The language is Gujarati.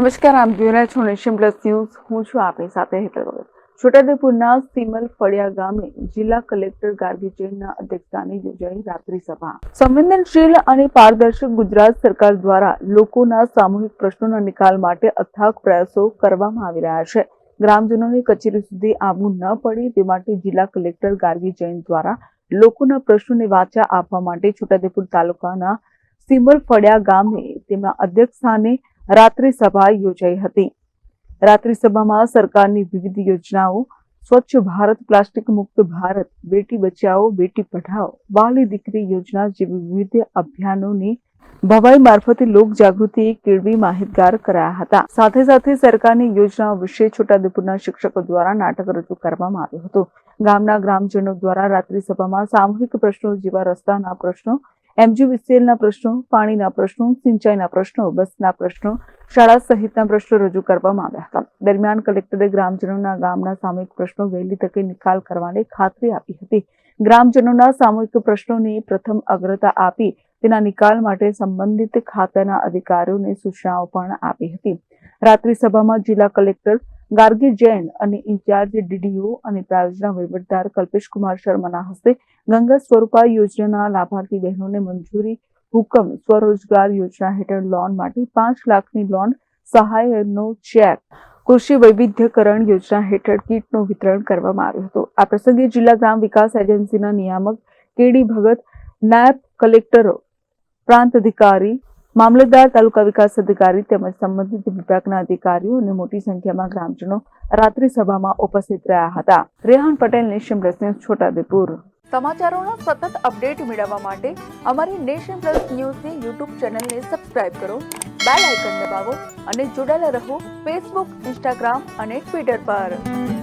નમસ્કાર આપ જોઈ રહ્યા છો નેશન પ્લસ ન્યૂઝ. હું છું આપની સાથે હેતલ ભગત. છોટાઉદેપુરના સીમલ ફળિયા ગામે જિલ્લા કલેક્ટર ગાર્ગી જૈનના અધ્યક્ષસ્થાને યોજાઈ રાત્રિ સભા. સંવેદનશીલ અને પારદર્શક ગુજરાત સરકાર દ્વારા લોકોના સામૂહિક પ્રશ્નોના નિકાલ માટે અથાક પ્રયાસો કરવામાં આવી રહ્યા છે. ગ્રામજનોની કચેરી સુધી આવવું ન પડે તે માટે જિલ્લા કલેક્ટર ગાર્ગી જૈન દ્વારા લોકોના પ્રશ્નોને વાચા આપવા માટે છોટાઉદેપુર તાલુકાના સીમલ ફળિયા ગામે તેમના અધ્યક્ષસ્થાને રાત્રિ યોજાઈ હતી. રાત્રિ સરકારની વિવિધ યોજનાઓ, સ્વચ્છ ભારત, પ્લાસ્ટિક મુક્ત ભારત, બેટી બચાવો, બેટી પઢાઓ, બાલી દીકરી યોજના જેવી વિવિધ અભિયાનોની ભવાઈ મારફતે લોક જાગૃતિ કેળવી માહિતગાર કરાયા હતા. સાથે સાથે સરકારની યોજનાઓ વિશે છોટાઉદેપુરના શિક્ષકો દ્વારા નાટક રજૂ કરવામાં આવ્યું હતું. ગામના ગ્રામજનો દ્વારા રાત્રિ સભામાં સામૂહિક પ્રશ્નો જેવા રસ્તાના પ્રશ્નો એમજીવીસીએલના પ્રશ્નો, પાણીના પ્રશ્નો, સિંચાઈના પ્રશ્નો, બસના પ્રશ્નો, શાળા સહિતના પ્રશ્નો રજૂ કરવામાં આવ્યા હતા. દરમિયાન કલેક્ટરે ગ્રામજનોના ગામના સામૂહિક પ્રશ્નો વહેલી તકે નિકાલ કરવાની ખાતરી આપી હતી. ગ્રામજનોના સામૂહિક પ્રશ્નોને પ્રથમ અગ્રતા આપી તેના નિકાલ માટે સંબંધિત ખાતાના અધિકારીઓને સૂચનાઓ પણ આપી હતી. રાત્રિ સભામાં જિલ્લા કલેક્ટર ગાર્ગી જૈન અને ઇન્ચાર્જ ડીડીઓ અને પ્રાયોજના વહીવટદાર કલ્પેશકુમાર શર્માના હસ્તે ગંગા સ્વરૂપા યોજનાના લાભાર્થી બહેનોને મંજૂરી હુકમ સ્વરોજગાર યોજના હેઠળ લોન માટે પાંચ લાખની લોન સહાયનો ચેક કૃષિ વૈવિધ્યકરણ યોજના હેઠળ કીટનું વિતરણ કરવામાં આવ્યું હતું. આ પ્રસંગે જિલ્લા ગ્રામ વિકાસ એજન્સીના નિયામક કેડી ભગત, નાયબ કલેક્ટરો, પ્રાંત અધિકારી મામલતદાર તાલુકા વિકાસ અધિકારી તેમજ સંબંધિત વિભાગના અધિકારીઓ અને મોટી સંખ્યામાં ગ્રામજનો રાત્રિ સભામાં ઉપસ્થિત રહ્યા હતા. Rehan Patel Nation Plus News Chhota Udepur સમાચારોનો સતત અપડેટ મેળવવા માટે અમારી નેશન પ્લસ ન્યૂઝની યુટ્યુબ ચેનલને સબસ્ક્રાઇબ કરો, બેલ આઇકન દબાવો અને જોડાયેલા રહો ફેસબુક ઇન્સ્ટાગ્રામ અને ટ્વિટર પર.